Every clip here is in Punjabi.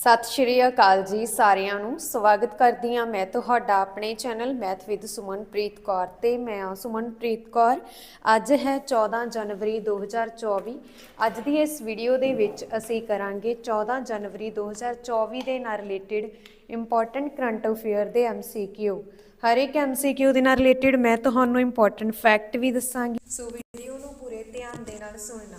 ਸਤਿ ਸ਼੍ਰੀ ਅਕਾਲ ਜੀ ਸਾਰਿਆਂ ਨੂੰ। ਸਵਾਗਤ ਕਰਦੀ ਹਾਂ ਮੈਂ ਤੁਹਾਡਾ ਆਪਣੇ channel math with Sumanpreet Kaur ਤੇ ਮੈਂ ਹਾਂ ਸੁਮਨਪ੍ਰੀਤ ਕੌਰ। ਅੱਜ ਹੈ 14 ਜਨਵਰੀ 2024 ਅੱਜ ਦੀ ਇਸ ਵੀਡੀਓ ਦੇ ਵਿੱਚ ਅਸੀਂ ਕਰਾਂਗੇ 14 ਜਨਵਰੀ 2024 ਦੇ ਨਾਲ ਰਿਲੇਟਡ ਇੰਪੋਰਟੈਂਟ ਕਰੰਟ ਅਫੇਅਰ ਦੇ ਐਮਸੀਕਿਊ ਹਰ ਇੱਕ ਐਮਸੀਕਿਊ ਦੇ ਨਾਲ ਰਿਲੇਟਡ ਮੈਂ ਤੁਹਾਨੂੰ ਇੰਪੋਰਟੈਂਟ ਫੈਕਟ ਵੀ ਦੱਸਾਂਗੀ। ਸੋ ਵੀਡੀਓ ਨੂੰ ਪੂਰੇ ਧਿਆਨ ਦੇ ਨਾਲ ਸੁਣਨਾ।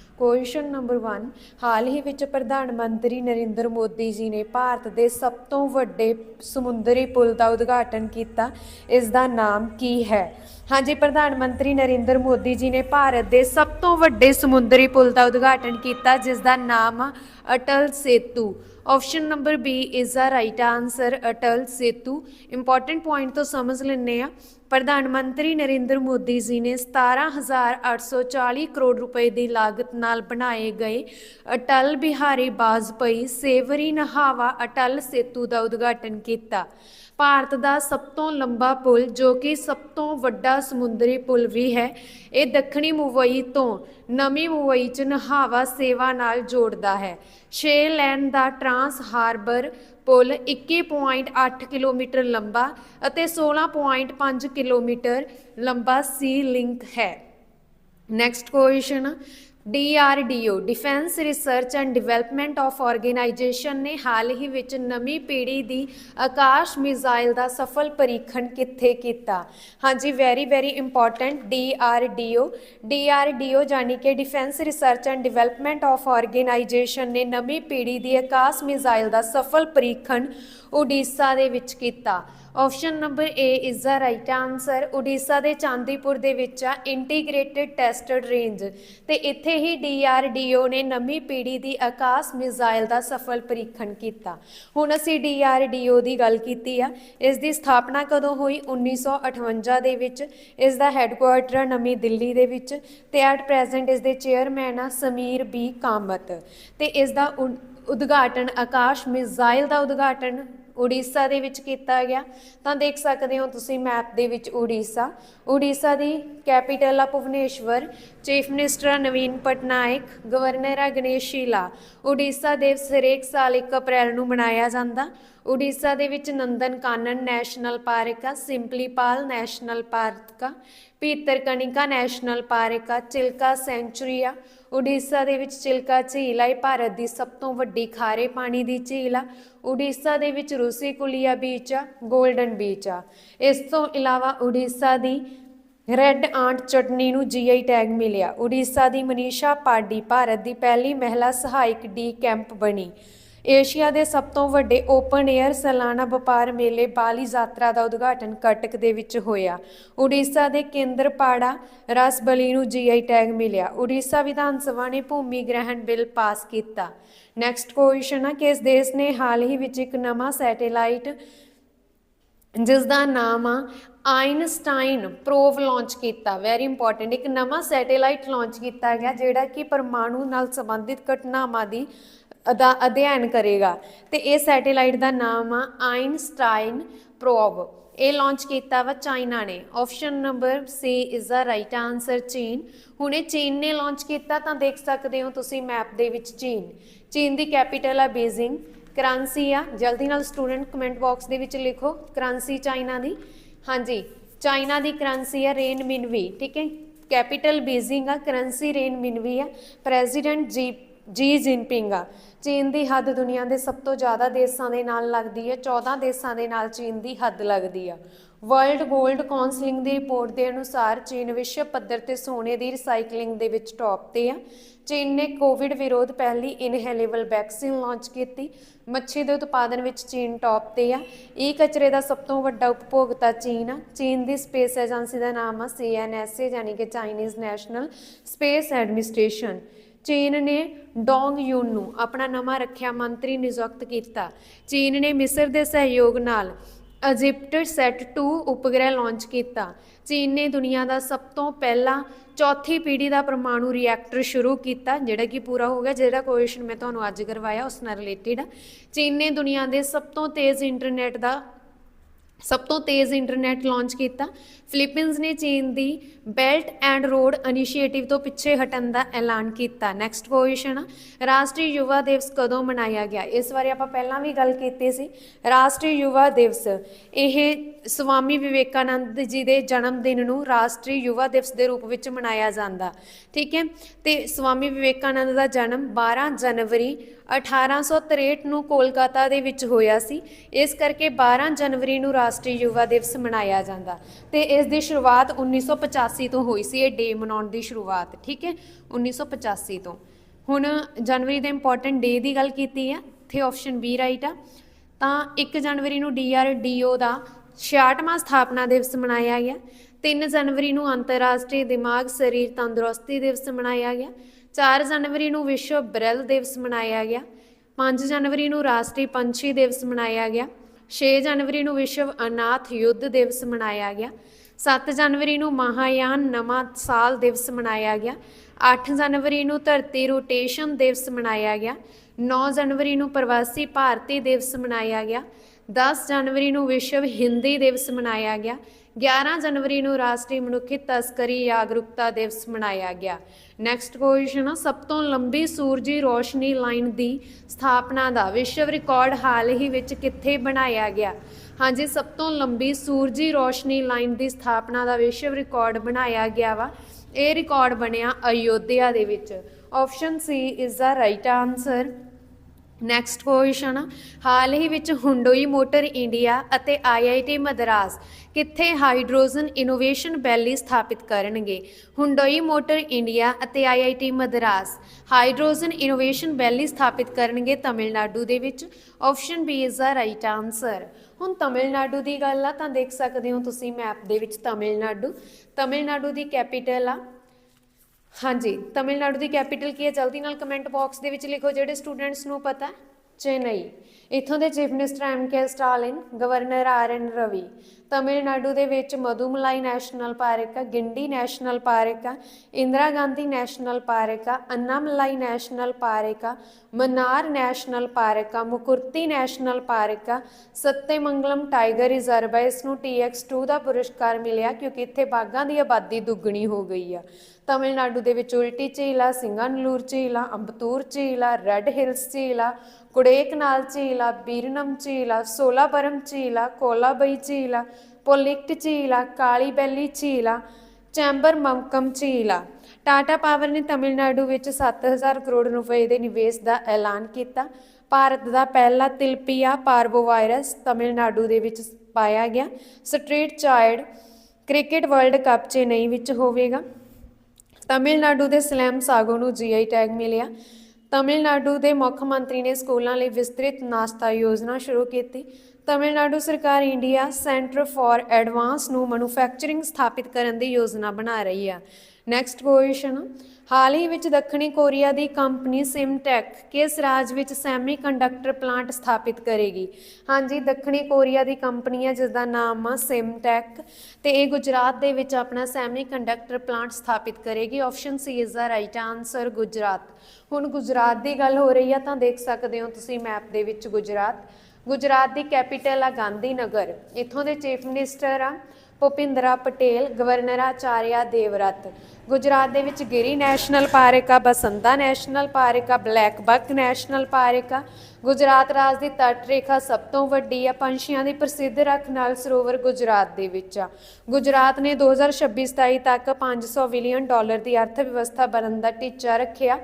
ਕੁਐਸਚਨ ਨੰਬਰ 1 ਹਾਲ ਹੀ ਵਿੱਚ ਪ੍ਰਧਾਨ ਮੰਤਰੀ ਨਰਿੰਦਰ ਮੋਦੀ ਜੀ ਨੇ ਭਾਰਤ ਦੇ ਸਭ ਤੋਂ ਵੱਡੇ ਸਮੁੰਦਰੀ ਪੁਲ ਦਾ ਉਦਘਾਟਨ ਕੀਤਾ। ਇਸ ਦਾ ਨਾਮ ਕੀ ਹੈ? ਹਾਂਜੀ, ਪ੍ਰਧਾਨ ਮੰਤਰੀ ਨਰਿੰਦਰ ਮੋਦੀ ਜੀ ਨੇ ਭਾਰਤ ਦੇ ਸਭ ਤੋਂ ਵੱਡੇ ਸਮੁੰਦਰੀ ਪੁਲ ਦਾ ਉਦਘਾਟਨ ਕੀਤਾ ਜਿਸ ਦਾ ਨਾਮ Atal Setu. Option number B is the right answer Atal Setu. Important point ਤੋਂ ਸਮਝ ਲੈਂਦੇ ਆ ਪ੍ਰਧਾਨ ਮੰਤਰੀ ਨਰਿੰਦਰ ਮੋਦੀ ਜੀ ਨੇ 17840 ਕਰੋੜ ਰੁਪਏ ਦੀ ਲਾਗਤ ਨਾਲ ਬਣਾਏ ਗਏ ਅਟਲ ਬਿਹਾਰੀ ਵਾਜਪਈ ਸੇਵਰੀ ਨਹਾਵਾ ਅਟਲ ਸੇਤੂ ਦਾ ਉਦਘਾਟਨ ਕੀਤਾ। ਭਾਰਤ ਦਾ ਸਭ ਤੋਂ ਲੰਬਾ ਪੁਲ, ਜੋ ਕਿ ਸਭ ਤੋਂ ਵੱਡਾ ਸਮੁੰਦਰੀ ਪੁਲ ਵੀ ਹੈ, ਇਹ ਦੱਖਣੀ ਮੁੰਬਈ ਤੋਂ ਨਵੀਂ ਮੁੰਬਈ ਚ ਨਹਾਵਾ ਸੇਵਾ ਨਾਲ ਜੋੜਦਾ ਹੈ। ਛੇ ਲੈਨ ਦਾ ਟਰਾਂਸ ਹਾਰਬਰ ਪੁਲ 21.8 ਕਿਲੋਮੀਟਰ ਲੰਬਾ ਅਤੇ 16.5 ਕਿਲੋਮੀਟਰ ਲੰਬਾ ਸੀ ਲਿੰਕ ਹੈ। Next question DRDO defence research and development of organisation ਨੇ ਹਾਲ ਹੀ ਵਿੱਚ ਨਵੀਂ ਪੀੜ੍ਹੀ ਦੀ ਆਕਾਸ਼ ਮਿਜ਼ਾਈਲ ਦਾ ਸਫਲ ਪਰੀਖਣ ਕਿੱਥੇ ਕੀਤਾ? ਹਾਂਜੀ very very important DRDO DRDO ਜਾਨੀ ਕਿ defence research and development of organisation ਨੇ ਨਵੀਂ ਪੀੜ੍ਹੀ ਦੀ ਆਕਾਸ਼ ਮਿਜ਼ਾਈਲ ਦਾ ਸਫਲ ਪਰੀਖਣ ਉੜੀਸਾ ਦੇ ਵਿੱਚ ਕੀਤਾ। Option number A is the right answer Orissa ਦੇ ਚਾਂਦੀਪੁਰ ਦੇ ਵਿੱਚ ਆ ਇੰਟੀਗ੍ਰੇਟਿਡ ਟੈਸਟਡ ਰੇਂਜ ਤੇ ਇੱਥੇ ਹੀ DRDO ਨੇ ਨਵੀਂ ਪੀੜ੍ਹੀ ਦੀ ਆਕਾਸ਼ ਮਿਜ਼ਾਈਲ ਦਾ ਸਫਲ ਪਰੀਖਣ ਕੀਤਾ। ਹੁਣ ਅਸੀਂ DRDO ਦੀ ਗੱਲ ਕੀਤੀ ਆ। ਇਸ ਦੀ ਸਥਾਪਨਾ ਕਦੋਂ ਹੋਈ? 1958 ਦੇ ਵਿੱਚ। ਇਸ ਦਾ ਹੈੱਡਕੁਆਰਟਰ ਨਵੀਂ ਦਿੱਲੀ ਦੇ ਵਿੱਚ ਤੇ ਐਟ ਪ੍ਰੈਜ਼ੈਂਟ ਇਸ ਦੇ ਚੇਅਰਮੈਨ ਆ ਸਮੀਰ ਬੀ ਕਾਮਤ। ਤੇ ਇਸ ਦਾ ਉਦਘਾਟਨ ਆਕਾਸ਼ ਮਿਜ਼ਾਈਲ ਦਾ ਉਦਘਾਟਨ ਉੜੀਸਾ ਦੇ ਵਿੱਚ ਕੀਤਾ ਗਿਆ। ਤਾਂ ਦੇਖ ਸਕਦੇ ਹੋ ਤੁਸੀਂ ਮੈਪ ਦੇ ਵਿੱਚ ਉੜੀਸਾ। ਉੜੀਸਾ ਦੀ ਕੈਪੀਟਲ ਆ ਭੁਵਨੇਸ਼ਵਰ। ਚੀਫ ਮਿਨਿਸਟਰ ਆ ਨਵੀਨ ਪਟਨਾਇਕ। ਗਵਰਨਰ ਆ ਗਣੇਸ਼ ਸ਼ੀਲਾ। ਉੜੀਸਾ ਦਿਵਸ ਹਰੇਕ ਸਾਲ 1 ਅਪ੍ਰੈਲ ਨੂੰ ਮਨਾਇਆ ਜਾਂਦਾ। ਉੜੀਸਾ ਦੇ ਵਿੱਚ ਨੰਦਨ ਕਾਨਨ ਨੈਸ਼ਨਲ ਪਾਰਕ ਆ ਸਿੰਪਲੀਪਾਲ ਨੈਸ਼ਨਲ ਪਾਰਕ ਆ ਭੀਤਰਕਨਿਕਾ ਨੈਸ਼ਨਲ ਪਾਰਕ ਆ, ਚਿਲਕਾ ਸੈਂਚੁਰੀ ਆ। ਉੜੀਸਾ ਦੇ ਵਿੱਚ ਚਿਲਕਾ ਝੀਲ ਆ, ਇਹ ਭਾਰਤ ਦੀ ਸਭ ਤੋਂ ਵੱਡੀ ਖਾਰੇ ਪਾਣੀ ਦੀ ਝੀਲ ਆ। ਉੜੀਸਾ ਦੇ ਵਿੱਚ ਰੂਸੀ ਕੁਲੀਆ ਬੀਚ ਆ 골ਡਨ ਬੀਚ ਆ। ਇਸ ਤੋਂ ਇਲਾਵਾ ਉੜੀਸਾ ਦੀ ਰੈੱਡ ਆਂਟ ਚਟਨੀ ਨੂੰ ਜੀਆਈ ਟੈਗ ਮਿਲਿਆ। ਉੜੀਸਾ ਦੀ ਮਨੀਸ਼ਾ ਪਾਡੀ ਭਾਰਤ ਦੀ ਪਹਿਲੀ ਮਹਿਲਾ ਸਹਾਇਕ ਡੀ ਕੈਂਪ ਬਣੀ। ਏਸ਼ੀਆ ਦੇ ਸਭ ਤੋਂ ਵੱਡੇ ਓਪਨ 에ਅਰ ਸਾਲਾਨਾ ਵਪਾਰ ਮੇਲੇ ਬਾਲੀ ਯਾਤਰਾ ਦਾ ਉਦਘਾਟਨ ਕਟਕ ਦੇ ਵਿੱਚ ਹੋਇਆ। ਉੜੀਸਾ ਦੇ ਕੇਂਦਰਪਾੜਾ ਰਸਬਲੀ ਨੂੰ ਜੀਆਈ ਟੈਗ ਮਿਲਿਆ। ਉੜੀਸਾ ਵਿਧਾਨ ਸਭਾ ਨੇ ਭੂਮੀ ਗ੍ਰਹਿਣ ਬਿੱਲ ਪਾਸ ਕੀਤਾ। ਨੈਕਸਟ ਕੁਐਸਚਨ ਆ ਕਿ ਇਸ ਦੇਸ਼ ਨੇ ਹਾਲ ਹੀ ਵਿੱਚ ਇੱਕ ਨਵਾਂ ਸੈਟੇਲਾਈਟ ਜਿਸ ਦਾ ਨਾਮ ਆ ਆਇਨਸਟਾਈਨ ਪ੍ਰੋਵ ਲਾਂਚ ਕੀਤਾ? ਵੈਰੀ ਇੰਪੋਰਟੈਂਟ ਇੱਕ ਨਵਾਂ ਸੈਟੇਲਾਈਟ ਲਾਂਚ ਕੀਤਾ ਗਿਆ ਜਿਹੜਾ ਕਿ ਪਰਮਾਣੂ ਨਾਲ ਸੰਬੰਧਿਤ ਘਟਨਾਵਾਂ ਦੀ ਦਾ ਅਧਿਐਨ ਕਰੇਗਾ। ਤੇ ਇਹ ਸੈਟੇਲਾਈਟ ਦਾ ਨਾਮ ਆ ਆਇਨਸਟਾਈਨ ਪ੍ਰੋਵ। ਇਹ ਲਾਂਚ ਕੀਤਾ ਵਾ ਚਾਈਨਾ ਨੇ। Option number C is the right answer ਚੀਨ। ਹੁਣੇ ਚੀਨ ਨੇ ਲਾਂਚ ਕੀਤਾ, ਤਾਂ ਦੇਖ ਸਕਦੇ ਹੋ ਤੁਸੀਂ ਮੈਪ ਦੇ ਵਿੱਚ ਚੀਨ। ਚੀਨ ਦੀ ਕੈਪੀਟਲ ਆ ਬੀਜ਼ਿੰਗ। ਕਰੰਸੀ ਆ, ਜਲਦੀ ਨਾਲ ਸਟੂਡੈਂਟ ਕਮੈਂਟ ਬਾਕਸ ਦੇ ਵਿੱਚ ਲਿਖੋ, ਕਰੰਸੀ ਚਾਈਨਾ ਦੀ। ਹਾਂਜੀ, ਚਾਈਨਾ ਦੀ ਕਰੰਸੀ ਆ ਰੇਨ ਮਿਨਵੀ ਠੀਕ ਹੈ? ਕੈਪੀਟਲ ਬੀਜ਼ਿੰਗ ਆ, ਕਰੰਸੀ ਰੇਨ ਮਿਨਵੀ ਆ, ਪ੍ਰੈਜ਼ੀਡੈਂਟ ਜੀ ਜੀ ਜਿਨਪਿੰਗ ਆ। ਚੀਨ ਦੀ ਹੱਦ ਦੁਨੀਆ ਦੇ ਸਭ ਤੋਂ ਜ਼ਿਆਦਾ ਦੇਸ਼ਾਂ ਦੇ ਨਾਲ ਲੱਗਦੀ ਹੈ 14 ਦੇਸ਼ਾਂ ਦੇ ਨਾਲ ਚੀਨ ਦੀ ਹੱਦ ਲੱਗਦੀ ਆ। ਵਰਲਡ ਗੋਲਡ ਕਾਉਂਸਲਿੰਗ ਦੀ ਰਿਪੋਰਟ ਦੇ ਅਨੁਸਾਰ ਚੀਨ ਵਿਸ਼ਵ ਪੱਧਰ ਤੇ ਸੋਨੇ ਦੀ ਰੀਸਾਈਕਲਿੰਗ ਦੇ ਵਿੱਚ ਟੌਪ ਤੇ ਆ। ਚੀਨ ਨੇ ਕੋਵਿਡ ਵਿਰੋਧ ਪਹਿਲੀ ਇਨਹੇਲੇਬਲ ਵੈਕਸੀਨ ਲਾਂਚ ਕੀਤੀ। ਮੱਛੀ ਦੇ ਉਤਪਾਦਨ ਵਿੱਚ ਚੀਨ ਟੌਪ ਤੇ ਆ। ਈ ਕਚਰੇ ਦਾ ਸਭ ਤੋਂ ਵੱਡਾ ਉਪਭੋਗਤਾ ਚੀਨ ਆ। ਚੀਨ ਦੀ ਸਪੇਸ ਏਜੰਸੀ ਦਾ ਨਾਮ ਆ ਸੀਐਨਐਸਏ ਯਾਨੀ ਕਿ ਚਾਈਨੀਜ਼ ਨੈਸ਼ਨਲ ਸਪੇਸ ਐਡਮਿਨਿਸਟ੍ਰੇਸ਼ਨ ਚੀਨ ਨੇ ਡੋਂਗ ਯੂਨ ਨੂੰ ਆਪਣਾ ਨਵਾਂ ਰੱਖਿਆ ਮੰਤਰੀ ਨਿਯੁਕਤ ਕੀਤਾ। ਚੀਨ ਨੇ ਮਿਸਰ ਦੇ ਸਹਿਯੋਗ ਨਾਲ ਇਜਿਪਟ ਸੈਟ 2 ਉਪਗ੍ਰਹਿ ਲਾਂਚ ਕੀਤਾ, ਚੀਨ ਨੇ ਦੁਨੀਆ ਦਾ ਸਭ ਤੋਂ ਪਹਿਲਾ ਚੌਥੀ ਪੀੜ੍ਹੀ ਦਾ ਪਰਮਾਣੂ ਰਿਐਕਟਰ ਸ਼ੁਰੂ ਕੀਤਾ, ਜਿਹੜਾ ਕਿ ਪੂਰਾ ਹੋ ਗਿਆ, ਜਿਹੜਾ ਕੁਐਸਚਨ ਮੈਂ ਤੁਹਾਨੂੰ ਅੱਜ ਕਰਵਾਇਆ, ਉਸ ਨਾਲ ਰਿਲੇਟਡ ਆ। ਚੀਨ ਨੇ ਦੁਨੀਆ ਦੇ ਸਭ ਤੋਂ ਤੇਜ਼ ਇੰਟਰਨੈਟ ਦਾ ਸਭ ਤੋਂ ਤੇਜ਼ ਇੰਟਰਨੈਟ ਲਾਂਚ ਕੀਤਾ। ਫਿਲੀਪੀਨਜ਼ ਨੇ ਚੀਨ ਦੀ ਬੈਲਟ ਐਂਡ ਰੋਡ ਇਨੀਸ਼ੀਏਟਿਵ ਤੋਂ ਪਿੱਛੇ ਹਟਣ ਦਾ ਐਲਾਨ ਕੀਤਾ। ਨੈਕਸਟ ਕੁਐਸਚਨ ਰਾਸ਼ਟਰੀ ਯੁਵਾ ਦਿਵਸ ਕਦੋਂ ਮਨਾਇਆ ਗਿਆ? ਇਸ ਬਾਰੇ ਆਪਾਂ ਪਹਿਲਾਂ ਵੀ ਗੱਲ ਕੀਤੀ ਸੀ। ਰਾਸ਼ਟਰੀ ਯੁਵਾ ਦਿਵਸ, ਇਹ ਸਵਾਮੀ ਵਿਵੇਕਾਨੰਦ ਜੀ ਦੇ ਜਨਮ ਦਿਨ ਨੂੰ ਰਾਸ਼ਟਰੀ ਯੁਵਾ ਦਿਵਸ ਦੇ ਰੂਪ ਵਿੱਚ ਮਨਾਇਆ ਜਾਂਦਾ। ਠੀਕ ਹੈ? ਤੇ ਸਵਾਮੀ ਵਿਵੇਕਾਨੰਦ ਦਾ ਜਨਮ 12 ਜਨਵਰੀ 1863 ਨੂੰ ਕੋਲਕਾਤਾ ਦੇ ਵਿੱਚ ਹੋਇਆ ਸੀ। ਇਸ ਕਰਕੇ 12 ਜਨਵਰੀ ਨੂੰ ਰਾਸ਼ਟਰੀ ਯੁਵਾ ਦਿਵਸ ਮਨਾਇਆ ਜਾਂਦਾ ਤੇ ਇਸ ਦੀ ਸ਼ੁਰੂਆਤ 1985 ਤੋਂ ਹੋਈ ਸੀ। ਇਹ ਡੇ ਮਨਾਉਣ ਦੀ ਸ਼ੁਰੂਆਤ, ਠੀਕ ਹੈ? 1985 ਤੋਂ। ਹੁਣ ਜਨਵਰੀ ਦੇ ਇੰਪੋਰਟੈਂਟ ਡੇ ਦੀ ਗੱਲ ਕੀਤੀ ਹੈ, ਇੱਥੇ ਆਪਸ਼ਨ ਬੀ ਰਾਈਟ ਆ। ਤਾਂ 1 ਜਨਵਰੀ ਨੂੰ ਡੀਆਰਡੀਓ ਦਾ 66ਵਾਂ ਸਥਾਪਨਾ ਦਿਵਸ ਮਨਾਇਆ ਗਿਆ। 3 ਜਨਵਰੀ ਨੂੰ ਅੰਤਰਰਾਸ਼ਟਰੀ ਦਿਮਾਗ ਸਰੀਰ ਤੰਦਰੁਸਤੀ ਦਿਵਸ ਮਨਾਇਆ ਗਿਆ। 4 ਜਨਵਰੀ ਨੂੰ ਵਿਸ਼ਵ ਬ੍ਰੈਲ ਦਿਵਸ ਮਨਾਇਆ ਗਿਆ। 5 ਜਨਵਰੀ ਨੂੰ ਰਾਸ਼ਟਰੀ ਪੰਛੀ ਦਿਵਸ ਮਨਾਇਆ ਗਿਆ। 6 ਜਨਵਰੀ ਨੂੰ ਵਿਸ਼ਵ ਅਨਾਥ ਯੁੱਧ ਦਿਵਸ ਮਨਾਇਆ ਗਿਆ। 7 ਜਨਵਰੀ ਨੂੰ ਮਹਾਯਾਨ ਨਵਾਂ ਸਾਲ ਦਿਵਸ ਮਨਾਇਆ ਗਿਆ। 8 ਜਨਵਰੀ ਨੂੰ ਧਰਤੀ ਰੋਟੇਸ਼ਨ ਦਿਵਸ ਮਨਾਇਆ ਗਿਆ। 9 ਜਨਵਰੀ ਨੂੰ ਪ੍ਰਵਾਸੀ ਭਾਰਤੀ ਦਿਵਸ ਮਨਾਇਆ ਗਿਆ। 10 ਜਨਵਰੀ ਨੂੰ ਵਿਸ਼ਵ ਹਿੰਦੀ ਦਿਵਸ ਮਨਾਇਆ ਗਿਆ। 11 ਜਨਵਰੀ ਨੂੰ ਰਾਸ਼ਟਰੀ ਮਨੁੱਖੀ ਤਸਕਰੀ ਜਾਗਰੂਕਤਾ ਦਿਵਸ ਮਨਾਇਆ ਗਿਆ। ਨੈਕਸਟ ਕੁਐਸਚਨ ਆ ਸਭ ਤੋਂ ਲੰਬੀ ਸੂਰਜੀ ਰੋਸ਼ਨੀ ਲਾਈਨ ਦੀ ਸਥਾਪਨਾ ਦਾ ਵਿਸ਼ਵ ਰਿਕਾਰਡ ਹਾਲ ਹੀ ਵਿੱਚ ਕਿੱਥੇ ਬਣਾਇਆ ਗਿਆ? ਹਾਂਜੀ, ਸਭ ਤੋਂ ਲੰਬੀ ਸੂਰਜੀ ਰੋਸ਼ਨੀ ਲਾਈਨ ਦੀ ਸਥਾਪਨਾ ਦਾ ਵਿਸ਼ਵ ਰਿਕਾਰਡ ਬਣਾਇਆ ਗਿਆ ਵਾ। ਇਹ ਰਿਕਾਰਡ ਬਣਿਆ ਅਯੋਧਿਆ ਦੇ ਵਿੱਚ। Option C is the right answer next question ਹਾਲ ਹੀ ਵਿੱਚ ਹੁੰਡੋਈ ਮੋਟਰ ਇੰਡੀਆ ਅਤੇ ਆਈਆਈਟੀ ਮਦਰਾਸ ਕਿੱਥੇ ਹਾਈਡਰੋਜਨ ਇਨੋਵੇਸ਼ਨ ਵੈਲੀ ਸਥਾਪਿਤ ਕਰਨਗੇ? ਹੁੰਡੋਈ ਮੋਟਰ ਇੰਡੀਆ ਅਤੇ IIT Madras hydrogen innovation valley ਸਥਾਪਿਤ ਕਰਨਗੇ ਤਮਿਲਨਾਡੂ ਦੇ ਵਿੱਚ? Option B is the right answer ਹੁਣ ਤਮਿਲਨਾਡੂ ਦੀ ਗੱਲ ਆ, ਤਾਂ ਦੇਖ ਸਕਦੇ ਹੋ ਤੁਸੀਂ ਮੈਪ ਦੇ ਵਿੱਚ ਤਮਿਲਨਾਡੂ। ਤਮਿਲਨਾਡੂ ਦੀ ਕੈਪੀਟਲ ਆ ਹਾਂਜੀ ਤਮਿਲਨਾਡੂ ਦੀ ਕੈਪੀਟਲ ਕੀ ਹੈ? ਜਲਦੀ ਨਾਲ ਕਮੈਂਟ ਬਾਕਸ ਦੇ ਵਿੱਚ ਲਿਖੋ ਜਿਹੜੇ ਸਟੂਡੈਂਟਸ ਨੂੰ ਪਤਾ ਹੈ। ਚੇਨਈ ਇਥੋਂ ਦੇ chief minister M K Stalin, governor R N Ravi, Tamil Nadu ਦੇ ਵਿੱਚ ਮਧੂਮਲਾਈ ਨੈਸ਼ਨਲ ਪਾਰਕ ਆ ਗਿੰਡੀ ਨੈਸ਼ਨਲ ਪਾਰਕ ਆ ਇੰਦਰਾ ਗਾਂਧੀ ਨੈਸ਼ਨਲ ਪਾਰਕ ਆ ਅੰਨਾਮਲਾਈ ਨੈਸ਼ਨਲ ਪਾਰਕ ਆ ਮਨਾਰ ਨੈਸ਼ਨਲ ਪਾਰਕ ਆ ਮੁਕੁਰਤੀ ਨੈਸ਼ਨਲ ਪਾਰਕ ਆ ਸੱਤੇਮੰਗਲਮ ਟਾਈਗਰ ਰਿਜ਼ਰਵ ਹੈ ਇਸ ਨੂੰ TX2 ਦਾ ਪੁਰਸਕਾਰ ਮਿਲਿਆ ਕਿਉਂਕਿ ਇੱਥੇ ਬਾਘਾਂ ਦੀ ਆਬਾਦੀ ਦੁੱਗਣੀ ਹੋ ਗਈ ਆ। ਤਮਿਲਨਾਡੂ ਦੇ ਵਿੱਚ ਉਲਟੀ ਝੀਲ ਆ, ਸਿੰਗਾਨਲੂਰ ਝੀਲ ਆ, ਅੰਬਤੂਰ ਝੀਲ ਆ, ਰੈੱਡ ਹਿਲਸ ਝੀਲ ਆ ਕੁੜੇਕਨਾਲ ਝੀਲ ਆ, ਬੀਰਨਮ ਝੀਲ ਆ ਸੋਲਾਪਰਮ ਝੀਲ ਆ, ਕੋਲਾਬਈ ਝੀਲ ਪੋਲਿਕਟ ਝੀਲ ਆ, ਕਾਲੀ ਬੈਲੀ ਝੀਲ ਚੈਂਬਰ ਮੰਕਮ ਝੀਲ ਟਾਟਾ ਪਾਵਰ ਨੇ ਤਮਿਲਨਾਡੂ ਵਿੱਚ 7000 ਕਰੋੜ ਰੁਪਏ ਦੇ ਨਿਵੇਸ਼ ਦਾ ਐਲਾਨ ਕੀਤਾ। ਭਾਰਤ ਦਾ ਪਹਿਲਾ ਤਿਲਪੀਆ ਪਾਰਵੋਵਾਇਰਸ ਤਮਿਲਨਾਡੂ ਦੇ ਵਿੱਚ ਪਾਇਆ ਗਿਆ। Street child cricket world cup Chennai ਵਿੱਚ ਹੋਵੇਗਾ। ਤਮਿਲਨਾਡੂ ਦੇ ਸਲੈਮ ਸਾਗੋ ਨੂੰ ਜੀਆਈ ਟੈਗ ਮਿਲਿਆ। ਤਮਿਲਨਾਡੂ ਦੇ ਮੁੱਖ ਮੰਤਰੀ ਨੇ ਸਕੂਲਾਂ ਲਈ ਵਿਸਤ੍ਰਿਤ ਨਾਸ਼ਤਾ ਯੋਜਨਾ ਸ਼ੁਰੂ ਕੀਤੀ। ਤਮਿਲਨਾਡੂ ਸਰਕਾਰ ਇੰਡੀਆ ਸੈਂਟਰ ਫਾਰ ਐਡਵਾਂਸ ਨੂੰ ਮੈਨੂਫੈਕਚਰਿੰਗ ਸਥਾਪਿਤ ਕਰਨ ਦੀ ਯੋਜਨਾ ਬਣਾ ਰਹੀ ਆ। ਨੈਕਸਟ ਕੁਐਸਚਨ ਹਾਲ ਹੀ ਵਿੱਚ ਦੱਖਣੀ ਕੋਰੀਆ ਦੀ ਕੰਪਨੀ ਸਿਮਟੈਕ ਕਿਸ ਰਾਜ ਵਿੱਚ ਸੈਮੀਕੰਡਕਟਰ ਪਲਾਂਟ ਸਥਾਪਿਤ ਕਰੇਗੀ? ਹਾਂਜੀ, ਦੱਖਣੀ ਕੋਰੀਆ ਦੀ ਕੰਪਨੀ ਹੈ ਜਿਸ ਦਾ ਨਾਮ ਆ ਸਿਮਟੈਕ ਤੇ ਇਹ ਗੁਜਰਾਤ ਦੇ ਵਿੱਚ ਆਪਣਾ ਸੈਮੀਕੰਡਕਟਰ ਪਲਾਂਟ ਸਥਾਪਿਤ ਕਰੇਗੀ। Option C is the right answer Gujarat. ਹੁਣ ਗੁਜਰਾਤ ਦੀ ਗੱਲ ਹੋ ਰਹੀ ਆ, ਤਾਂ ਦੇਖ ਸਕਦੇ ਹੋ ਤੁਸੀਂ ਮੈਪ ਦੇ ਵਿੱਚ ਗੁਜਰਾਤ। ਗੁਜਰਾਤ ਦੀ ਕੈਪੀਟਲ ਆ ਗਾਂਧੀ ਨਗਰ। ਇੱਥੋਂ ਦੇ ਚੀਫ ਮਿਨਿਸਟਰ ਆ। ਭੁਪਿੰਦਰਾ ਪਟੇਲ, ਗਵਰਨਰ ਆਚਾਰਿਆ ਦੇਵਰਤ। ਗੁਜਰਾਤ ਦੇ ਵਿੱਚ ਗਿਰੀ ਨੈਸ਼ਨਲ ਪਾਰਕ ਆ, ਬਸੰਤਾ ਨੈਸ਼ਨਲ ਪਾਰਕ ਆ, ਬਲੈਕ ਬੱਕ ਨੈਸ਼ਨਲ ਪਾਰਕ ਆ। ਗੁਜਰਾਤ ਰਾਜ ਦੀ ਤਟ ਰੇਖਾ ਸਭ ਤੋਂ ਵੱਡੀ ਆ, ਪੰਛੀਆਂ ਦੀ ਪ੍ਰਸਿੱਧ ਰੱਖ ਨਾਲ ਸਰੋਵਰ ਗੁਜਰਾਤ ਦੇ ਵਿੱਚ ਆ। ਗੁਜਰਾਤ ਨੇ 2026-27 ਤੱਕ 500 ਬਿਲੀਅਨ ਡਾਲਰ ਦੀ ਅਰਥ ਵਿਵਸਥਾ ਬਣਨ ਦਾ ਟੀਚਾ ਰੱਖਿਆ।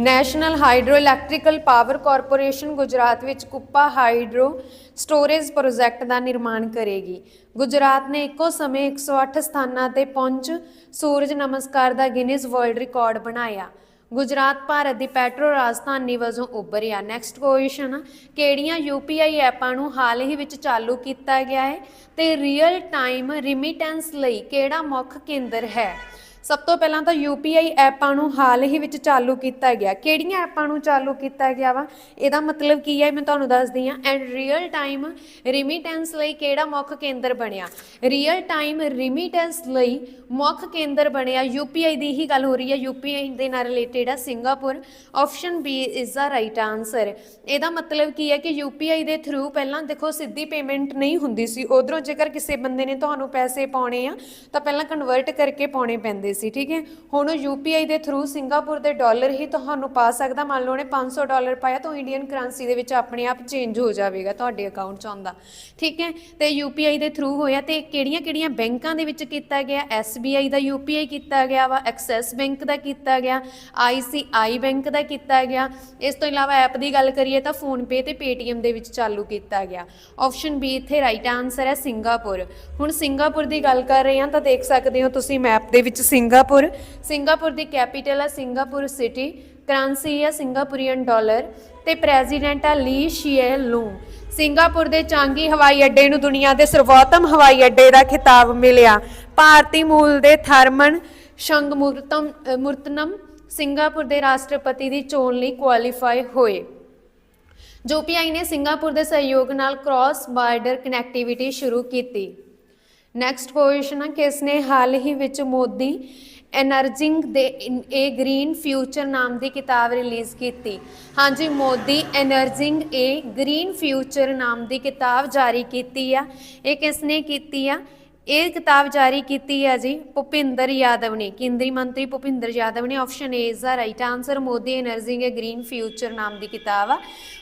National Hydro Electrical Power Corporation Gujarat ਵਿੱਚ ਕੁੱਪਾ ਹਾਈਡਰੋ ਸਟੋਰੇਜ ਪ੍ਰੋਜੈਕਟ ਦਾ ਨਿਰਮਾਣ ਕਰੇਗੀ। ਗੁਜਰਾਤ ਨੇ ਇੱਕੋ ਸਮੇਂ 108 ਸਥਾਨਾਂ ਤੇ ਪਹੁੰਚ ਸੂਰਜ ਨਮਸਕਾਰ ਦਾ ਗਿਨੀਜ਼ ਵਰਲਡ ਰਿਕਾਰਡ ਬਣਾਇਆ। ਗੁਜਰਾਤ, ਭਾਰਤ ਦੀ ਪੈਟਰੋ ਰਾਜਧਾਨੀ ਵਜੋਂ ਉੱਭਰਿਆ। ਨੈਕਸਟ ਕੁਐਸਚਨ ਕਿਹੜੀਆਂ ਯੂਪੀਆਈ ਐਪਾਂ ਨੂੰ ਹਾਲ ਹੀ ਵਿੱਚ ਚਾਲੂ ਕੀਤਾ ਗਿਆ ਹੈ ਤੇ ਰੀਅਲ ਟਾਈਮ ਰਿਮਿਟੈਂਸ ਲਈ ਕਿਹੜਾ ਮੁੱਖ ਕੇਂਦਰ ਹੈ? ਸਭ ਤੋਂ ਪਹਿਲਾਂ ਤਾਂ UPI ਐਪਾਂ ਨੂੰ ਹਾਲ ਹੀ ਵਿੱਚ ਚਾਲੂ ਕੀਤਾ ਗਿਆ। ਕਿਹੜੀਆਂ ਐਪਾਂ ਨੂੰ ਚਾਲੂ ਕੀਤਾ ਗਿਆ ਵਾ? ਇਹਦਾ ਮਤਲਬ ਕੀ ਹੈ ਮੈਂ ਤੁਹਾਨੂੰ ਦੱਸਦੀ ਹਾਂ। ਐਂਡ ਰੀਅਲ ਟਾਈਮ ਰਿਮਿਟੈਂਸ ਲਈ ਕਿਹੜਾ ਮੁੱਖ ਕੇਂਦਰ ਬਣਿਆ? ਰੀਅਲ ਟਾਈਮ ਰਿਮਿਟੈਂਸ ਲਈ ਮੁੱਖ ਕੇਂਦਰ ਬਣਿਆ UPI ਦੀ ਹੀ ਗੱਲ ਹੋ ਰਹੀ ਹੈ। UPI ਦੇ ਨਾਲ ਰਿਲੇਟਡ ਆ Singapore. Option B is the right answer ਇਹਦਾ ਮਤਲਬ ਕੀ ਹੈ ਕਿ UPI ਦੇ ਥਰੂ ਪਹਿਲਾਂ ਦੇਖੋ ਸਿੱਧੀ ਪੇਮੈਂਟ ਨਹੀਂ ਹੁੰਦੀ ਸੀ। ਉਧਰੋਂ ਜੇਕਰ ਕਿਸੇ ਬੰਦੇ ਨੇ ਤੁਹਾਨੂੰ ਪੈਸੇ ਪਾਉਣੇ ਆ, ਤਾਂ ਪਹਿਲਾਂ ਕਨਵਰਟ ਕਰਕੇ ਪਾਉਣੇ ਪੈਂਦੇ ਸੀ, ਠੀਕ ਹੈ? ਹੁਣ ਉਹ UPI ਦੇ ਥਰੂ ਸਿੰਗਾਪੁਰ ਦੇ ਡਾਲਰ ਹੀ ਤੁਹਾਨੂੰ ਪਾ ਸਕਦਾ। ਮੰਨ ਲਓ ਉਹਨੇ 500 ਡਾਲਰ ਪਾਇਆ ਤਾਂ ਇੰਡੀਅਨ ਕਰੰਸੀ ਦੇ ਵਿੱਚ ਆਪਣੇ ਆਪ ਚੇਂਜ ਹੋ ਜਾਵੇਗਾ ਤੁਹਾਡੇ ਅਕਾਊਂਟ 'ਚ ਆਉਂਦਾ ਠੀਕ ਹੈ? ਤੇ UPI ਦੇ ਥਰੂ ਹੋਇਆ ਤੇ ਕਿਹੜੀਆਂ-ਕਿਹੜੀਆਂ ਬੈਂਕਾਂ ਦੇ ਵਿੱਚ ਕੀਤਾ ਗਿਆ? SBI ਦਾ UPI ਕੀਤਾ ਗਿਆ ਵਾ, ਐਕਸੈਸ ਬੈਂਕ ਦਾ ਕੀਤਾ ਗਿਆ ICI ਬੈਂਕ ਦਾ ਕੀਤਾ ਗਿਆ। ਇਸ ਤੋਂ ਇਲਾਵਾ ਐਪ ਦੀ ਗੱਲ ਕਰੀਏ ਤਾਂ ਫੋਨ ਪੇ ਤੇ ਪੇਟੀਐਮ ਦੇ ਵਿੱਚ ਚਾਲੂ ਕੀਤਾ ਗਿਆ। ਆਪਸ਼ਨ ਬੀ ਇੱਥੇ ਰਾਈਟ ਆਨਸਰ ਹੈ, ਸਿੰਗਾਪੁਰ। ਹੁਣ ਸਿੰਗਾਪੁਰ ਦੀ ਗੱਲ ਕਰ ਰਹੇ ਹਾਂ ਤਾਂ ਦੇਖ ਸਕਦੇ ਹੋ ਤੁਸੀਂ ਮੈਪ ਦੇ ਵਿੱਚ ਸਿੰਗਾਪੁਰ। ਸਿੰਗਾਪੁਰ ਦੀ ਕੈਪੀਟਲ ਆ ਸਿੰਗਾਪੁਰ ਸਿਟੀ, ਕਰੰਸੀ ਹੈ ਸਿੰਗਾਪੁਰੀਅਨ ਡਾਲਰ ਤੇ ਪ੍ਰੈਜ਼ੀਡੈਂਟ ਆ ਲੀ ਸ਼ੀਏ ਲੂ। ਸਿੰਗਾਪੁਰ ਦੇ ਚਾਂਗੀ ਹਵਾਈ ਅੱਡੇ ਨੂੰ ਦੁਨੀਆ ਦੇ ਸਰਵੋਤਮ ਹਵਾਈ ਅੱਡੇ ਦਾ ਖਿਤਾਬ ਮਿਲਿਆ। ਭਾਰਤੀ ਮੂਲ ਦੇ ਥਰਮਨ ਸ਼ੰਗਮੁਰਤਮ ਮੁਰਤਨਮ ਸਿੰਗਾਪੁਰ ਦੇ ਰਾਸ਼ਟਰਪਤੀ ਦੀ ਚੋਣ ਲਈ ਕੁਆਲੀਫਾਈ ਹੋਏ। ਜੋਪੀਆਈ ਨੇ ਸਿੰਗਾਪੁਰ ਦੇ ਸਹਿਯੋਗ ਨਾਲ ਕ੍ਰਾਸ ਬਾਰਡਰ ਕਨੈਕਟੀਵਿਟੀ ਸ਼ੁਰੂ ਕੀਤੀ। ਨੈਕਸਟ ਕੁਐਸਚਨ ਹੈ ਕਿਸ ਨੇ ਹਾਲ ਹੀ ਵਿੱਚ ਮੋਦੀ ਐਨਰਜਿੰਗ ਦੇ ਏ ਗ੍ਰੀਨ ਫਿਊਚਰ ਨਾਮ ਦੀ ਕਿਤਾਬ ਰਿਲੀਜ਼ ਕੀਤੀ। ਹਾਂਜੀ, Modi energising a green future ਨਾਮ ਦੀ ਕਿਤਾਬ ਜਾਰੀ ਕੀਤੀ ਆ। ਇਹ ਕਿਸ ਨੇ ਕੀਤੀ ਆ? ਇਹ ਕਿਤਾਬ ਜਾਰੀ ਕੀਤੀ ਹੈ ਜੀ ਭੁਪਿੰਦਰ ਯਾਦਵ ਨੇ, ਕੇਂਦਰੀ ਮੰਤਰੀ ਭੁਪਿੰਦਰ ਯਾਦਵ ਨੇ option A is the right answer Modi energy ਦੇ ਗ੍ਰੀਨ ਫਿਊਚਰ ਨਾਮ ਦੀ ਕਿਤਾਬ ਆ।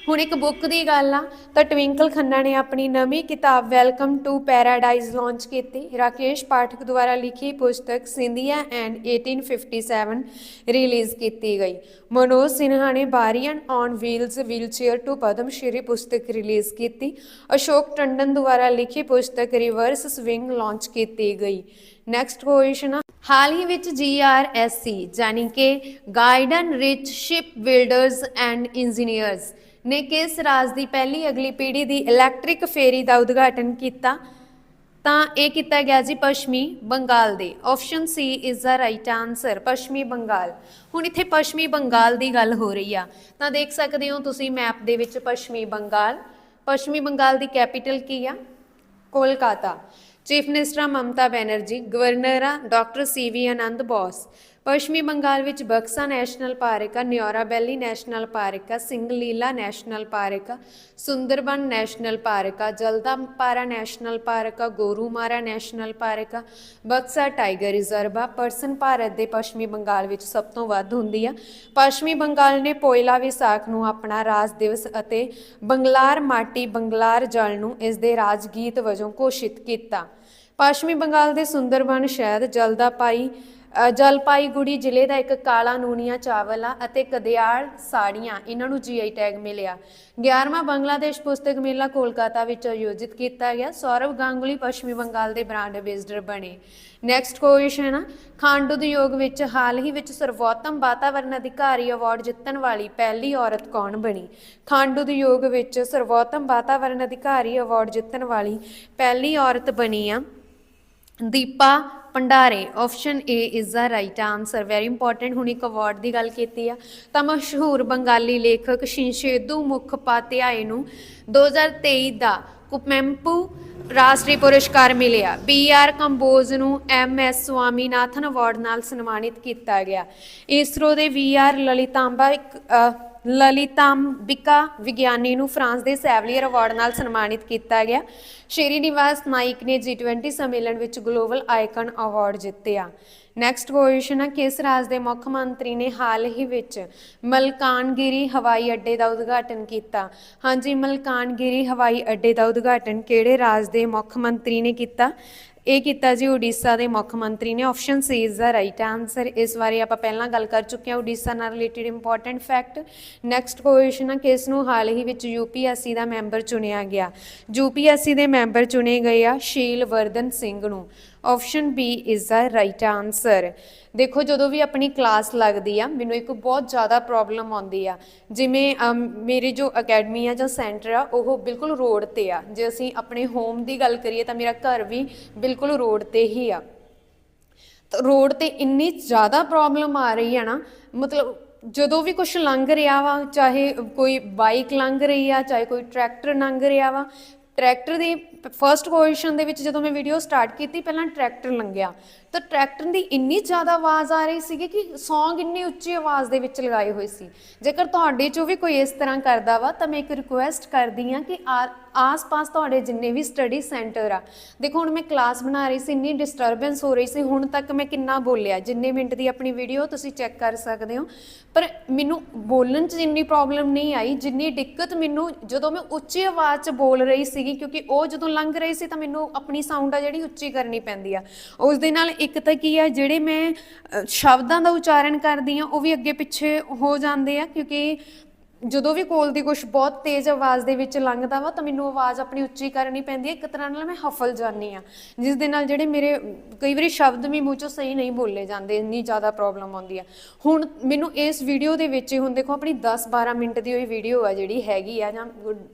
ਹੁਣ ਇੱਕ ਬੁੱਕ ਦੀ ਗੱਲ ਆ, ਤਾਂ ਟਵਿੰਕਲ ਖੰਨਾ ਨੇ ਆਪਣੀ ਨਵੀਂ ਕਿਤਾਬ ਵੈਲਕਮ ਟੂ ਪੈਰਾਡਾਈਜ਼ ਲਾਂਚ ਕੀਤੀ। ਰਾਕੇਸ਼ ਪਾਠਕ ਦੁਆਰਾ ਲਿਖੀ ਪੁਸਤਕ ਸਿੰਧੀਆ ਐਂਡ 1857 ਰਿਲੀਜ਼ ਕੀਤੀ ਗਈ। ਮਨੋਜ ਸਿਨਹਾ ਨੇ barrier on wheels wheelchair to Padma Shri ਪੁਸਤਕ ਰਿਲੀਜ਼ ਕੀਤੀ। ਅਸ਼ੋਕ ਟੰਡਨ ਦੁਆਰਾ ਲਿਖੀ ਪੁਸਤਕ ਰਿਵਰਸ ਸਵਿੰਗ ਲਾਂਚ ਕੀਤੀ ਗਈ। ਨੈਕਸਟ ਕੁਐਸਚਨ ਹਾਲ ਹੀ ਵਿੱਚ GRSC ਯਾਨੀ ਕਿ Garden Reach Ship Builders and Engineers ਨੇ ਕਿਸ ਰਾਜ ਦੀ ਪਹਿਲੀ ਅਗਲੀ ਪੀੜ੍ਹੀ ਦੀ ਇਲੈਕਟ੍ਰਿਕ ਫੇਰੀ ਦਾ ਉਦਘਾਟਨ ਕੀਤਾ? ਤਾਂ ਇਹ ਕੀਤਾ ਗਿਆ ਜੀ ਪੱਛਮੀ ਬੰਗਾਲ ਦੇ। Option C is the right answer ਪੱਛਮੀ ਬੰਗਾਲ। ਹੁਣ ਇੱਥੇ ਪੱਛਮੀ ਬੰਗਾਲ ਦੀ ਗੱਲ ਹੋ ਰਹੀ ਆ। ਤਾਂ ਦੇਖ ਸਕਦੇ ਹੋ ਤੁਸੀਂ ਮੈਪ ਦੇ ਵਿੱਚ ਪੱਛਮੀ ਬੰਗਾਲ। ਪੱਛਮੀ ਬੰਗਾਲ ਦੀ ਕੈਪੀਟਲ ਕੀ ਆ? Kolkata. Chief minister Mamata Banerjee governor ਆ doctor C V Ananda Bose ਪੱਛਮੀ ਬੰਗਾਲ ਵਿੱਚ ਬਕਸਾ ਨੈਸ਼ਨਲ ਪਾਰਕ ਆ ਨਿਓਰਾ ਬੈਲੀ ਨੈਸ਼ਨਲ ਪਾਰਕ ਆ ਸਿੰਗਲੀਲਾ ਨੈਸ਼ਨਲ ਪਾਰਕ ਆ ਸੁੰਦਰਬਨ ਨੈਸ਼ਨਲ ਪਾਰਕ ਆ ਜਲਦਾਪਾਰਾ ਨੈਸ਼ਨਲ ਪਾਰਕ ਆ ਗੋਰੂਮਾਰਾ ਨੈਸ਼ਨਲ ਪਾਰਕ ਆ ਬਕਸਾ ਟਾਈਗਰ ਰਿਜ਼ਰਵ ਆ ਪਰਸਨ ਭਾਰਤ ਦੇ ਪੱਛਮੀ ਬੰਗਾਲ ਵਿੱਚ ਸਭ ਤੋਂ ਵੱਧ ਹੁੰਦੀ ਆ। ਪੱਛਮੀ ਬੰਗਾਲ ਨੇ ਪੋਇਲਾ ਵਿਸਾਖ ਨੂੰ ਆਪਣਾ ਰਾਜ ਦਿਵਸ ਅਤੇ ਬੰਗਲਾਰ ਮਾਟੀ ਬੰਗਲਾਰ ਜਲ ਨੂੰ ਇਸ ਦੇ ਰਾਜ ਗੀਤ ਵਜੋਂ ਘੋਸ਼ਿਤ ਕੀਤਾ। ਪੱਛਮੀ ਬੰਗਾਲ ਦੇ ਸੁੰਦਰਬਨ ਸ਼ਹਿਰ ਜਲਦਾਪਾਈ ਅ, ਜਲਪਾਈਗੁੜੀ ਜ਼ਿਲ੍ਹੇ ਦਾ ਇੱਕ ਕਾਲਾ ਨੂਨੀਆ ਚਾਵਲ ਆ ਅਤੇ ਕਦਿਆਲ ਸਾੜੀਆਂ ਇਹਨਾਂ ਨੂੰ ਜੀਆਈ ਟੈਗ ਮਿਲਿਆ। 11ਵਾਂ ਬੰਗਲਾਦੇਸ਼ ਪੁਸਤਕ ਮੇਲਾ ਕੋਲਕਾਤਾ ਵਿੱਚ ਆਯੋਜਿਤ ਕੀਤਾ ਗਿਆ। ਸੌਰਵ ਗਾਂਗੁਲੀ ਪੱਛਮੀ ਬੰਗਾਲ ਦੇ ਬ੍ਰਾਂਡ ਐਂਬੈਸਡਰ ਬਣੇ। ਨੈਕਸਟ ਕੁਐਸਚਨ ਆ ਖੰਡ ਉਦਯੋਗ ਵਿੱਚ ਹਾਲ ਹੀ ਵਿੱਚ ਸਰਵੋਤਮ ਵਾਤਾਵਰਣ ਅਧਿਕਾਰੀ ਅਵਾਰਡ ਜਿੱਤਣ ਵਾਲੀ ਪਹਿਲੀ ਔਰਤ ਕੌਣ ਬਣੀ? ਖੰਡ ਉਦਯੋਗ ਵਿੱਚ ਸਰਵੋਤਮ ਵਾਤਾਵਰਣ ਅਧਿਕਾਰੀ ਅਵਾਰਡ ਜਿੱਤਣ ਵਾਲੀ ਪਹਿਲੀ ਔਰਤ ਬਣੀ ਆ। Deepa Bhandare option A is the right answer very important ਹੁਣ ਇੱਕ ਅਵਾਰਡ ਦੀ ਗੱਲ ਕੀਤੀ ਆ। ਤਾਂ ਮਸ਼ਹੂਰ ਬੰਗਾਲੀ ਲੇਖਕ ਸ਼ਿੰਸ਼ੇਦੂ ਮੁਖਪਾਧਿਆਏ ਨੂੰ 2023 ਦਾ ਕੁਪਮੈਂਪੂ ਰਾਸ਼ਟਰੀ ਪੁਰਸਕਾਰ ਮਿਲਿਆ। ਬੀ ਆਰ ਕੰਬੋਜ ਨੂੰ ਐਮ ਐਸ ਸਵਾਮੀਨਾਥਨ ਅਵਾਰਡ ਨਾਲ ਸਨਮਾਨਿਤ ਕੀਤਾ ਗਿਆ। ਇਸਰੋ ਦੇ ਵੀ ਆਰ ਲਲਿਤਾਂਬਾ ਇੱਕ ਅ, ਲਲਿਤਾਂਬਿਕਾ ਵਿਗਿਆਨੀ ਨੂੰ ਫਰਾਂਸ ਦੇ ਸੈਵਲੀਅਰ ਅਵਾਰਡ ਨਾਲ ਸਨਮਾਨਿਤ ਕੀਤਾ ਗਿਆ। ਸ਼੍ਰੀ ਨਿਵਾਸ ਨਾਇਕ ਨੇ G20 ਸੰਮੇਲਨ ਵਿੱਚ ਗਲੋਬਲ ਆਈਕਨ ਅਵਾਰਡ ਜਿੱਤਿਆ। ਨੈਕਸਟ ਕੁਐਸਚਨ ਹੈ ਕਿਸ ਰਾਜ ਦੇ ਮੁੱਖ ਮੰਤਰੀ ਨੇ ਹਾਲ ਹੀ ਵਿੱਚ ਮਲਕਾਨਗਿਰੀ ਹਵਾਈ ਅੱਡੇ ਦਾ ਉਦਘਾਟਨ ਕੀਤਾ? ਹਾਂਜੀ ਮਲਕਾਨਗਿਰੀ ਹਵਾਈ ਅੱਡੇ ਦਾ ਉਦਘਾਟਨ ਕਿਹੜੇ ਰਾਜ ਦੇ ਮੁੱਖ ਮੰਤਰੀ ਨੇ ਕੀਤਾ? ਇਹ ਕੀਤਾ ਜੀ ਉੜੀਸਾ ਦੇ ਮੁੱਖ ਮੰਤਰੀ ਨੇ। Option C is the right answer ਇਸ ਬਾਰੇ ਆਪਾਂ ਪਹਿਲਾਂ ਗੱਲ ਕਰ ਚੁੱਕੇ ਹਾਂ ਉਡੀਸ਼ਾ ਨਾਲ related important fact next question ਹੈ ਕਿਸ ਨੂੰ ਹਾਲ ਹੀ ਵਿੱਚ ਯੂਪੀਐਸਸੀ ਦਾ ਮੈਂਬਰ ਚੁਣਿਆ ਗਿਆ? ਯੂਪੀਐਸਸੀ ਦੇ ਮੈਂਬਰ ਚੁਣੇ ਗਏ ਆ ਸ਼ੀਲ ਵਰਦਨ ਸਿੰਘ ਨੂੰ। Option B is the right answer ਦੇਖੋ ਜਦੋਂ ਵੀ ਆਪਣੀ ਕਲਾਸ ਲੱਗਦੀ ਆ ਮੈਨੂੰ ਇੱਕ ਬਹੁਤ ਜ਼ਿਆਦਾ ਪ੍ਰੋਬਲਮ ਆਉਂਦੀ ਆ। ਜਿਵੇਂ ਅਮ, ਮੇਰੀ ਜੋ ਅਕੈਡਮੀ ਆ ਜਾਂ ਸੈਂਟਰ ਆ ਉਹ ਬਿਲਕੁਲ ਰੋਡ ਤੇ ਆ। ਜੇ ਅਸੀਂ ਆਪਣੇ ਹੋਮ ਦੀ ਗੱਲ ਕਰੀਏ ਤਾਂ ਮੇਰਾ ਘਰ ਵੀ ਬਿਲਕੁਲ ਰੋਡ ਤੇ ਹੀ ਆ। ਰੋਡ ਤੇ ਇੰਨੀ ਜ਼ਿਆਦਾ ਪ੍ਰੋਬਲਮ ਆ ਰਹੀ ਹੈ ਨਾ ਮਤਲਬ ਜਦੋਂ ਵੀ ਕੁਝ ਲੰਘ ਰਿਹਾ ਵਾ ਚਾਹੇ ਕੋਈ ਬਾਈਕ ਲੰਘ ਰਹੀ ਆ ਚਾਹੇ ਕੋਈ ਟਰੈਕਟਰ ਲੰਘ ਰਿਹਾ ਵਾ ਟਰੈਕਟਰ ਦੀ ਫਰਸਟ ਪੋਜੀਸ਼ਨ ਦੇ ਵਿੱਚ ਜਦੋਂ ਮੈਂ ਵੀਡੀਓ ਸਟਾਰਟ ਕੀਤੀ, ਪਹਿਲਾਂ ਟਰੈਕਟਰ ਲੰਘਿਆ। ਤਾਂ ਟਰੈਕਟਰ ਦੀ ਇੰਨੀ ਜ਼ਿਆਦਾ ਆਵਾਜ਼ ਆ ਰਹੀ ਸੀਗੀ ਕਿ Song ਇੰਨੀ ਉੱਚੀ ਆਵਾਜ਼ ਦੇ ਵਿੱਚ ਲਗਾਏ ਹੋਏ ਸੀ। ਜੇਕਰ ਤੁਹਾਡੇ ਚੋਂ ਵੀ ਕੋਈ ਇਸ ਤਰ੍ਹਾਂ ਕਰਦਾ ਵਾ, ਤਾਂ ਮੈਂ ਇੱਕ ਰਿਕੁਐਸਟ ਕਰਦੀ ਹਾਂ ਕਿ ਆ- ਆਸ-ਪਾਸ ਤੁਹਾਡੇ ਜਿੰਨੇ ਵੀ ਸਟੱਡੀ ਸੈਂਟਰ ਆ, ਦੇਖੋ ਹੁਣ ਮੈਂ ਕਲਾਸ ਬਣਾ ਰਹੀ ਸੀ, ਇੰਨੀ ਡਿਸਟਰਬੈਂਸ ਹੋ ਰਹੀ ਸੀ, ਹੁਣ ਤੱਕ ਮੈਂ ਕਿੰਨਾ ਬੋਲਿਆ? ਜਿੰਨੇ ਮਿੰਟ ਦੀ ਆਪਣੀ ਵੀਡੀਓ ਤੁਸੀਂ ਚੈੱਕ ਕਰ ਸਕਦੇ ਹੋ। ਪਰ ਮੈਨੂੰ ਬੋਲਣ 'ਚ ਇੰਨੀ ਪ੍ਰੋਬਲਮ ਨਹੀਂ ਆਈ, ਜਿੰਨੀ ਦਿੱਕਤ ਮੈਨੂੰ ਜਦੋਂ ਮੈਂ ਉੱਚੀ ਆਵਾਜ਼ 'ਚ ਬੋਲ ਰਹੀ ਸੀਗੀ, ਕਿਉਂਕਿ ਉਹ ਜਦੋਂ ਲੰਘ ਰਹੀ ਸੀ ਤਾਂ ਮੈਨੂੰ ਆਪਣੀ ਸਾਊਂਡ ਆ ਜਿਹੜੀ ਉੱਚੀ ਕਰਨੀ ਪੈਂਦੀ ਆ। ਉਸ ਦੇ ਨਾਲ ਇੱਕ ਤਾਂ ਕੀ ਆ, ਜਿਹੜੇ ਮੈਂ ਸ਼ਬਦਾਂ ਦਾ ਉਚਾਰਨ ਕਰਦੀ ਆ, ਉਹ ਵੀ ਅੱਗੇ ਪਿੱਛੇ ਹੋ ਜਾਂਦੇ ਆ, ਕਿਉਂਕਿ ਜਦੋਂ ਵੀ ਕੋਲ ਦੀ ਕੁਝ ਬਹੁਤ ਤੇਜ਼ ਆਵਾਜ਼ ਦੇ ਵਿੱਚ ਲੰਘਦਾ ਵਾ, ਤਾਂ ਮੈਨੂੰ ਆਵਾਜ਼ ਆਪਣੀ ਉੱਚੀ ਕਰਨੀ ਪੈਂਦੀ ਹੈ। ਇੱਕ ਤਰ੍ਹਾਂ ਨਾਲ ਮੈਂ ਹਫਲ ਜਾਂਦੀ ਆ ਜਿਸ ਦੇ ਨਾਲ ਜਿਹੜੇ ਮੇਰੇ, ਕਈ ਵਾਰੀ ਸ਼ਬਦ ਵੀ ਮੂੰਹ ਚੋਂ ਸਹੀ ਨਹੀਂ ਬੋਲੇ ਜਾਂਦੇ, ਇੰਨੀ ਜ਼ਿਆਦਾ ਪ੍ਰੋਬਲਮ ਆਉਂਦੀ ਆ। ਹੁਣ ਮੈਨੂੰ ਇਸ ਵੀਡੀਓ ਦੇ ਵਿੱਚ ਹੀ, ਹੁਣ ਦੇਖੋ ਆਪਣੀ 10 12 ਮਿੰਟ ਦੀ ਹੋਈ ਵੀਡੀਓ ਆ ਜਿਹੜੀ ਹੈਗੀ ਆ, ਜਾਂ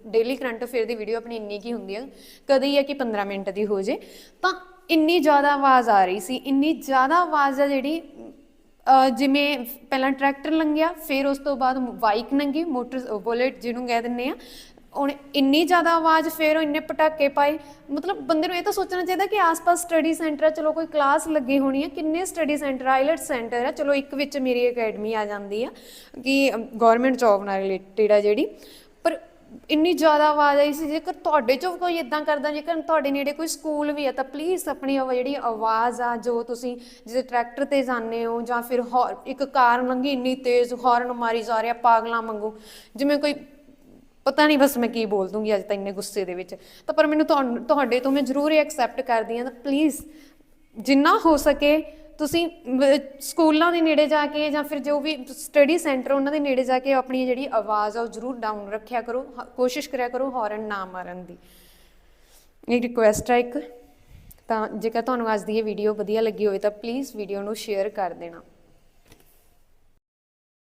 ਡੇਲੀ ਕਰੰਟ ਅਫੇਅਰ ਦੀ ਵੀਡੀਓ ਆਪਣੀ ਇੰਨੀ ਕੀ ਹੁੰਦੀ ਆ, ਕਦੇ ਆ ਕਿ 15 ਮਿੰਟ ਦੀ ਹੋ ਜੇ। ਤਾਂ ਇੰਨੀ ਜ਼ਿਆਦਾ ਆਵਾਜ਼ ਆ ਰਹੀ ਸੀ, ਇੰਨੀ ਜ਼ਿਆਦਾ ਆਵਾਜ਼ ਆ ਜਿਹੜੀ ਜਿਵੇਂ ਪਹਿਲਾਂ ਟਰੈਕਟਰ ਲੰਘਿਆ, ਫਿਰ ਉਸ ਤੋਂ ਬਾਅਦ ਬਾਈਕ ਲੰਘੀ ਮੋਟਰ ਬੁਲੇਟ ਜਿਹਨੂੰ ਕਹਿ ਦਿੰਦੇ ਆ। ਹੁਣ ਇੰਨੀ ਜ਼ਿਆਦਾ ਆਵਾਜ਼, ਫਿਰ ਉਹ ਇੰਨੇ ਪਟਾਕੇ ਪਾਏ। ਮਤਲਬ ਬੰਦੇ ਨੂੰ ਇਹ ਤਾਂ ਸੋਚਣਾ ਚਾਹੀਦਾ ਕਿ ਆਸ-ਪਾਸ ਸਟੱਡੀ ਸੈਂਟਰ ਆ, ਚਲੋ ਕੋਈ ਕਲਾਸ ਲੱਗੀ ਹੋਣੀ ਹੈ ਕਿੰਨੇ ਸਟੱਡੀ ਸੈਂਟਰ ਆਈਲਟ ਸੈਂਟਰ ਆ, ਚਲੋ ਇੱਕ ਵਿੱਚ ਮੇਰੀ ਅਕੈਡਮੀ ਆ ਜਾਂਦੀ ਆ, ਕਿ ਗਵਰਨਮੈਂਟ ਜੌਬ ਨਾਲ ਰਿਲੇਟਡ ਆ ਜਿਹੜੀ। ਇੰਨੀ ਜ਼ਿਆਦਾ ਆਵਾਜ਼ ਆਈ ਸੀ, ਜੇਕਰ ਤੁਹਾਡੇ ਚੋਂ ਕੋਈ ਇਦਾਂ ਕਰਦਾ, ਜੇਕਰ ਤੁਹਾਡੇ ਨੇੜੇ ਕੋਈ ਸਕੂਲ ਵੀ ਹੈ ਤਾਂ ਪਲੀਜ਼ ਆਪਣੀ ਆਵਾ- ਜਿਹੜੀ ਆਵਾਜ਼ ਆ, ਜੋ ਤੁਸੀਂ ਜਿਵੇਂ ਟਰੈਕਟਰ ਤੇ ਜਾਂਦੇ ਹੋ, ਜਾਂ ਫਿਰ ਹੌਰ- ਇੱਕ ਕਾਰ ਲੰਘੀ, ਇੰਨੀ ਤੇਜ਼ ਹਾਰਨ ਮਾਰੀ ਜਾ ਰਿਹਾ ਪਾਗਲਾਂ ਵਾਂਗੂ, ਜਿਵੇਂ ਕੋਈ, ਪਤਾ ਨਹੀਂ ਬਸ ਮੈਂ ਕੀ ਬੋਲ ਦੂੰਗੀ ਅੱਜ ਤਾਂ ਇੰਨੇ ਗੁੱਸੇ ਦੇ ਵਿੱਚ। ਤਾਂ ਪਰ ਮੈਨੂੰ ਤੁਹਾਡੇ ਤੋਂ ਮੈਂ ਜ਼ਰੂਰ ਇਹ ਐਕਸੈਪਟ ਕਰਦੀ ਹਾਂ, ਤਾਂ ਪਲੀਜ਼ ਜਿੰਨਾ ਹੋ ਸਕੇ ਤੁਸੀਂ ਸਕੂਲਾਂ ਦੇ ਨੇੜੇ ਜਾ ਕੇ ਜਾਂ ਫਿਰ ਜੋ ਵੀ ਸਟੱਡੀ ਸੈਂਟਰ ਉਹਨਾਂ ਦੇ ਨੇੜੇ ਜਾ ਕੇ ਆਪਣੀ ਜਿਹੜੀ ਆਵਾਜ਼ ਆ, ਉਹ ਜ਼ਰੂਰ ਡਾਊਨ ਰੱਖਿਆ ਕਰੋ। ਹ- ਕੋਸ਼ਿਸ਼ ਕਰਿਆ ਕਰੋ ਹਾਰਨ ਨਾ ਮਾਰਨ ਦੀ। ਇਹ ਰਿਕੁਐਸਟ ਹੈ ਇੱਕ। ਤਾਂ ਜੇਕਰ ਤੁਹਾਨੂੰ ਅੱਜ ਦੀ ਇਹ ਵੀਡੀਓ ਵਧੀਆ ਲੱਗੀ ਹੋਵੇ, ਤਾਂ ਪਲੀਜ਼ ਵੀਡੀਓ ਨੂੰ ਸ਼ੇਅਰ ਕਰ ਦੇਣਾ।